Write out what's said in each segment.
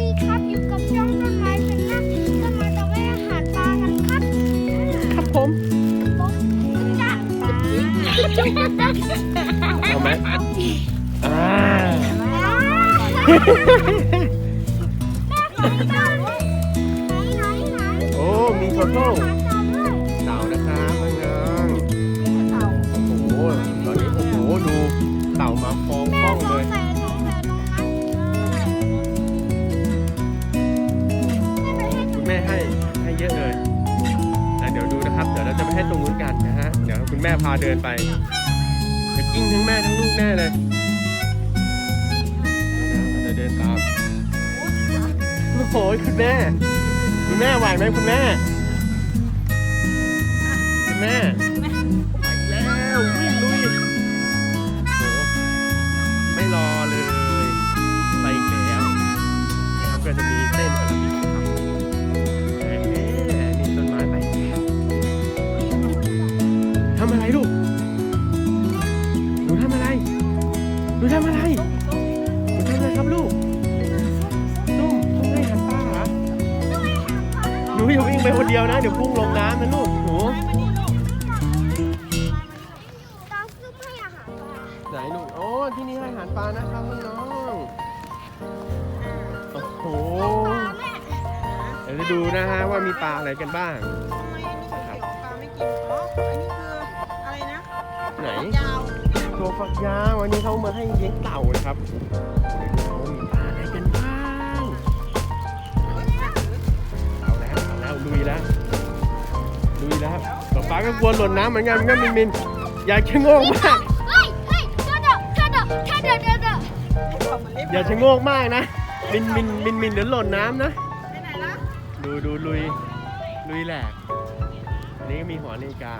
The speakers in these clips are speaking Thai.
ดีครับอยู่กับช่องต้นไม้ชนะต้นไม้จะไปอาหารปลากันครับครับผมผมจะเอาไหมอ่าแม่ขอดูหน่อยไหนไหนไหนโอ้มีโทโต้ คุณแม่พาเดินไปเดี๋ยวกิ้งทั้งแม่ทั้งลูกแน่เลยจะเดินตามโอ้โหคุณแม่ คุณแม่ไหวไหมคุณแม่ คุณแม่ ย่าวิ่งไปคนเดียวนะ เดี๋ยวพุ่งลงน้ำนะลูกหนูตาซุปให้อาหารปลาไหนหนูโอ้ที่นี่ให้อาหารปลานะครับน้องๆโอ้โหปลาแม่เดี๋ยวจะดูนะฮะว่ามีปลาอะไรกันบ้าง ทำไมอันนี้เขียวปลาไม่กินอ๋ออันนี้คืออะไรนะไหน ยาว ตัวฝักยาววันนี้เขามาให้เลี้ยงเต่านะครับเดี๋ยวดู ลุยแล้วลุยแล้วป๊าป๊าก็กลัวหล่นน้ำเหมือนกันก็มินมินอย่าชะโงกมากเฮ้ยเฮ้ยเดี๋ยวเดี๋ยวเดี๋ยวเดี๋ยวเดี๋ยวเดี๋ยวเดี๋ยวอย่าชะโงกมากนะมินมินมินมินเดี๋ยวหล่นน้ำนะไปไหนล่ะดูดูลุยลุยแหลกอันนี้ก็มีหัวนาฬิกา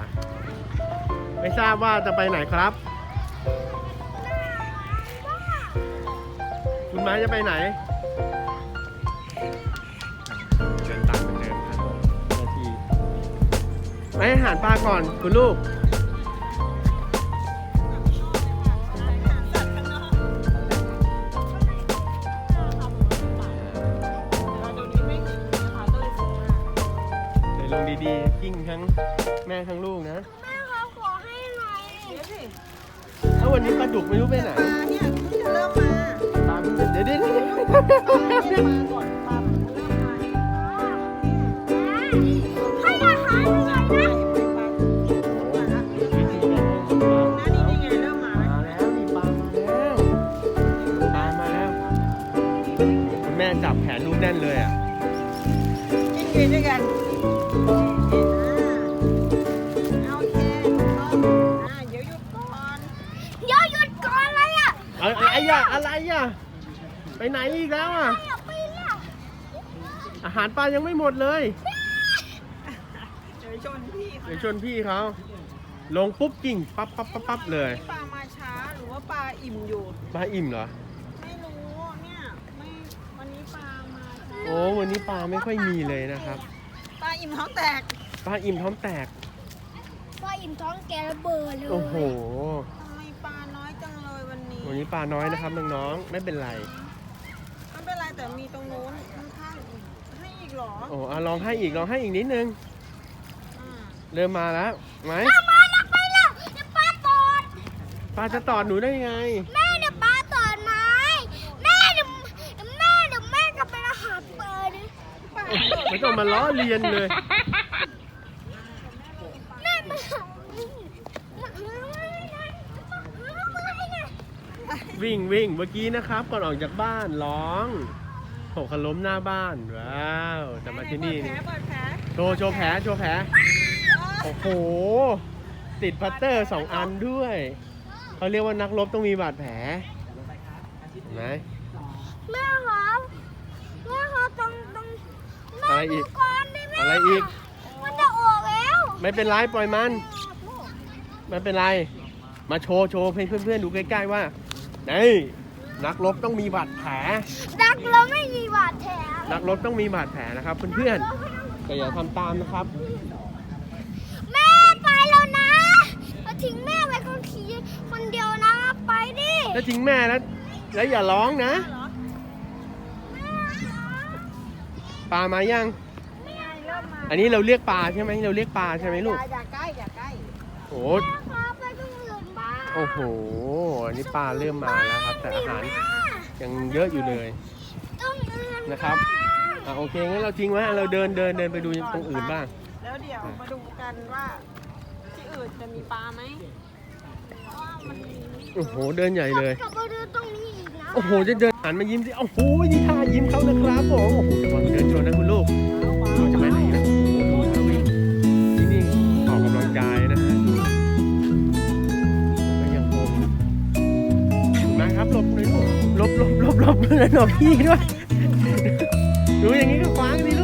ไม่ทราบว่าจะไปไหนครับ คุณไม้จะไปไหน ให้อาหารปลาก่อนคุณลูกเดี๋ยวลงดีๆ กิ้งทั้งแม่ทั้งลูกนะแม่เขาขอให้หน่อยเดี๋ยวสิแล้ววันนี้ปลาดุกไม่รู้ไปไหนปลาเนี่ยเพิ่งจะเริ่มมาปลาเพิ่งจะเดี๋ยวเดี๋ยวเดี๋ยวปลาเนี่ยมาก่อนปลามัน คุณแม่จับแขนลูกแน่นเลยอะกินกินด้วยกันโอเคอ่าเดี๋ยวหยุดก่อนเดี๋ยวหยุดก่อนเลยอะอะไรอะอะไรอะไปไหนอีกแล้วอะอย่าไปล่ะอาหารปลายังไม่หมดเลยเดี๋ยวชนพี่เขาเดี๋ยวชวนพี่เขาลงปุ๊บกิ่งปั๊บปั๊บปั๊บปั๊บเลย ปลามาช้าหรือว่าปลาอิ่มอยู่ ปลาอิ่มเหรอ ไม่รู้เนี่ยไม่วันนี้ปลามาช้า โอ้วันนี้ปลาไม่ค่อยมีเลยนะครับ ปลาอิ่มท้องแตก ปลาอิ่มท้องแตกพออิ่มท้องแกระเบิดเลยโอ้โหทำไมปลาน้อยจังเลยวันนี้ วันนี้ปลาน้อยนะครับน้องๆไม่เป็นไรไม่เป็นไรแต่มีตรงนู้นข้างๆอีกให้อีกเหรอโอ้อะลองให้อีกลองให้อีกนิดนึงอ่าเริ่มมาแล้วไหมมานักไปแล้วเดี๋ยวป้าตอดปลาจะตอดหนูได้ยังไง แม่เดี๋ยวป้าตอดไม้แม่เดี๋ยวแม่เดี๋ยวแม่จะเป็นอาหารเปิด ไม่ต้องมาล้อเลียนเลยแม่มาวิ่งวิ่งเมื่อกี้นะครับ ก่อนออกจากบ้านร้องหกขล้มหน้าบ้านว้าวแต่มาที่นี่เปิดแผลนี่เปิดแผลโชว์โชว์แผลโชว์แผลโอ้โหติดพัตเตอร์สองอันด้วยเขาเรียกว่านักรบต้องมีบาดแผลเห็นไหมแม่ครับแม่ครับตรงตรงแม่ อะไรอีดูกก่อนดิแม่อะไรอีก มันจะออกแล้วไม่เป็นไรปล่อยมัน ไม่เป็นไร มาโชว์โชว์ให้เพื่อนๆดูใกล้ๆว่านี่นักรบต้องมีบาดแผล ดักเราไม่มีบาดแผลนักรบต้องมีบาดแผลนะครับเพื่อนๆแต่อย่าทำตามนะครับ แม่ไปแล้วนะมาทิ้งแม่ไว้คนขี่คนเดียวนะ ไปดิถ้าทิ้งแม่แล้วแล้วอย่าร้องนะ ปลามายัง เริ่มมาอันนี้เราเรียกปลาใช่ไหมเราเรียกปลาใช่ไหมลูก อย่าอย่าใกล้อย่าใกล้โอ้พาไปตรงอื่นบ้างโอ้โห อันนี้ปลาเริ่มมาแล้วครับ แต่อาหารยังเยอะอยู่เลยต้องอื่นนะครับ อะโอเคงั้นเราทิ้งไว้เราเดินเดินเดินไปดูตรงอื่นบ้าง แล้วเดี๋ยวมาดูกันว่า ที่อื่นจะมีปลาไหม โอ้โห เดินใหญ่เลย กลับมาดูตรงนี้อีกนะโอ้โห จะเดินหันมายิ้มสิโอ้โหนี่ท่ายิ้มเขานะครับผม โอ้โหระวังเดินชนนะคุณลูกเราจะไปไหนนะโอ้โหดูท่าวิ่งที่นี่ออกกำลังกายนะฮะก็ยังคงมาครับหลบเลยลูกหลบหลบหลบหลบเลยหลบพี่ด้วย ดูอย่างนี้ก็คว้างสิ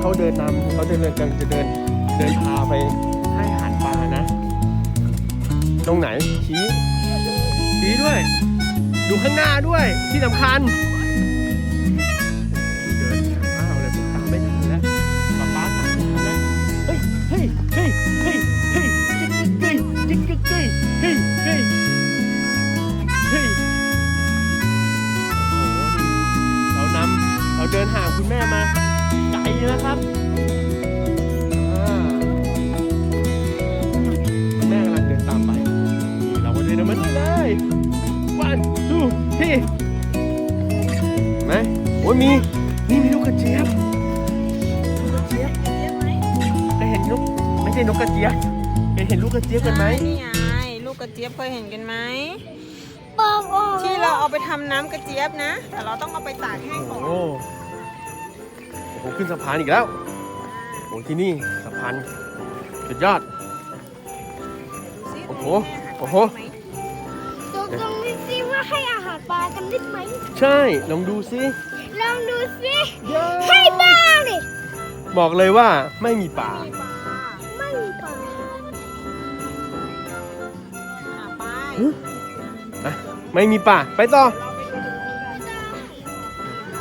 เขาเดินนำเขาเดินเดินกำลังจะเดินเดินพาไปให้อาหารปลานะ ตรงไหนชี้ชี้ด้วย ดูข้างหน้าด้วยที่สำคัญ ไหมโอ้ยมีนี่มีลูกกระเจี๊ยบลูกกระเจี๊ยบเคยเห็นนกไม่ใช่นกกระเจี๊ยบเคยเห็นลูกกระเจี๊ยบกันไหมนี่ไงลูกกระเจี๊ยบเคยเห็นกันไหมบอกออกที่เราเอาไปทำน้ำกระเจี๊ยบนะ แต่เราต้องเอาไปตากแห้งโอ้ก่อนโหโอ้โหขึ้นสะพานอีกแล้วโอ้ที่นี่สะพานสุดยอด ดูสิโอ้โหแม่หันไปโอ้โหไหมดูตรง นี้สิว่าให้อาหารปลากันได้ไหม ใช่ ลองดูซิลองดูสิให้บ้างดิบอกเลยว่าไม่มีป่ามีปลาไม่มีปลาอะไปหึอะไม่มีป่า ไปต่อเราไปดูกั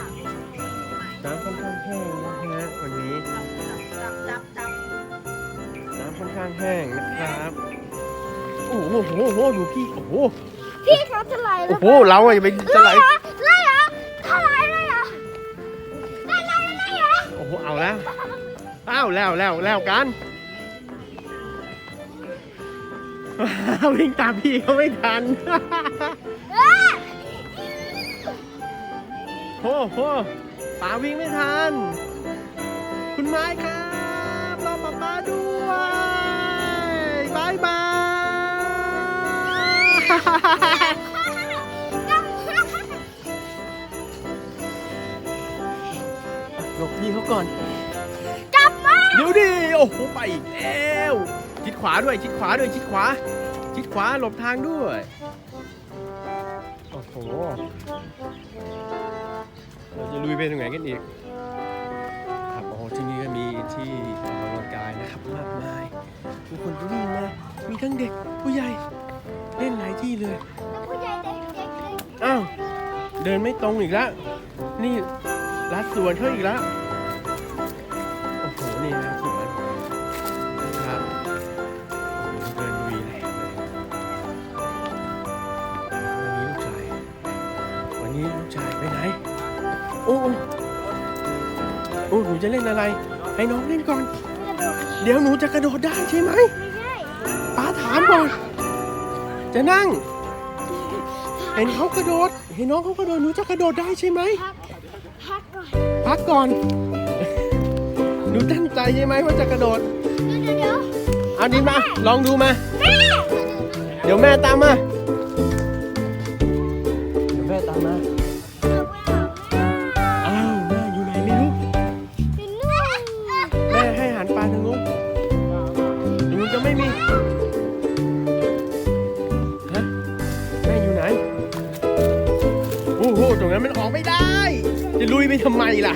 นน้ำค่อนข้างแห้งนะฮะวันนี้ จับจับจับน้ำค่อนข้างแห้งนะครับ โอ้โหโอ้โหดูพี่ โอ้โห พี่เขาจะไหลโอ้แล้วโหเราอะอย่าไปจะไหลไล่เหรอถ้าไหลเลยเหรอไล่ไล่ไล่เหรอโอ้โหเอาแล้วอ้าวแล้วแล้วแล้วกันวิ่งตามพี่เขาไม่ทันเอ้ยโอ้โหป๋าวิ่งไม่ทัน คุณไม้ครับ หลบพี่เขาก่อน กลับมาเดี๋ยวดิ โอ้โห ไปอีกแล้วชิดขวาด้วย ชิดขวาด้วย ชิดขวา ชิดขวา หลบทางด้วย โอ้โห เราจะลุยไปตรงไหนกันอีก ครับ โอ้โห ที่นี่ก็มีที่ออกกำลังกายนะครับ มากมาย มีคนก็วิ่งมามีทั้งเด็กผู้ใหญ่ เล่นหลายที่เลยแล้วผู้ใหญ่เด็กเด็กเด็กอ้าว เดินไม่ตรงอีกแล้ว นี่ลัดสวนเขาอีกแล้ว โอ้โห นี่นะสวนนะครับโอ้โหเดินวีแรงเลยวันนี้ลูกชาย วันนี้ลูกชายไปไหน โอ้โอ้โอ้หนูจะเล่นอะไร ให้น้องเล่นก่อน เดี๋ยวหนูจะกระโดดได้ใช่ไหมไม่ใช่ป้าถามก่อน จะนั่ง เห็นเขากระโดด เห็นน้องเขากระโดด หนูจะกระโดดได้ใช่ไหม พักพักก่อนพักก่อน หนูตั้งใจใช่ไหมว่าจะกระโดด เดี๋ยวเดี๋ยวเอาดินมา ลองดูมา แม่เดี๋ยวแม่ตามมา เดี๋ยวแม่ตามมา อ้าวแม่อยู่ไหนไม่รู้เป็นนู่นแม่ให้อาหารปลาทางนู้นตรงนู้นจะไม่มี ไปทำไมล่ะ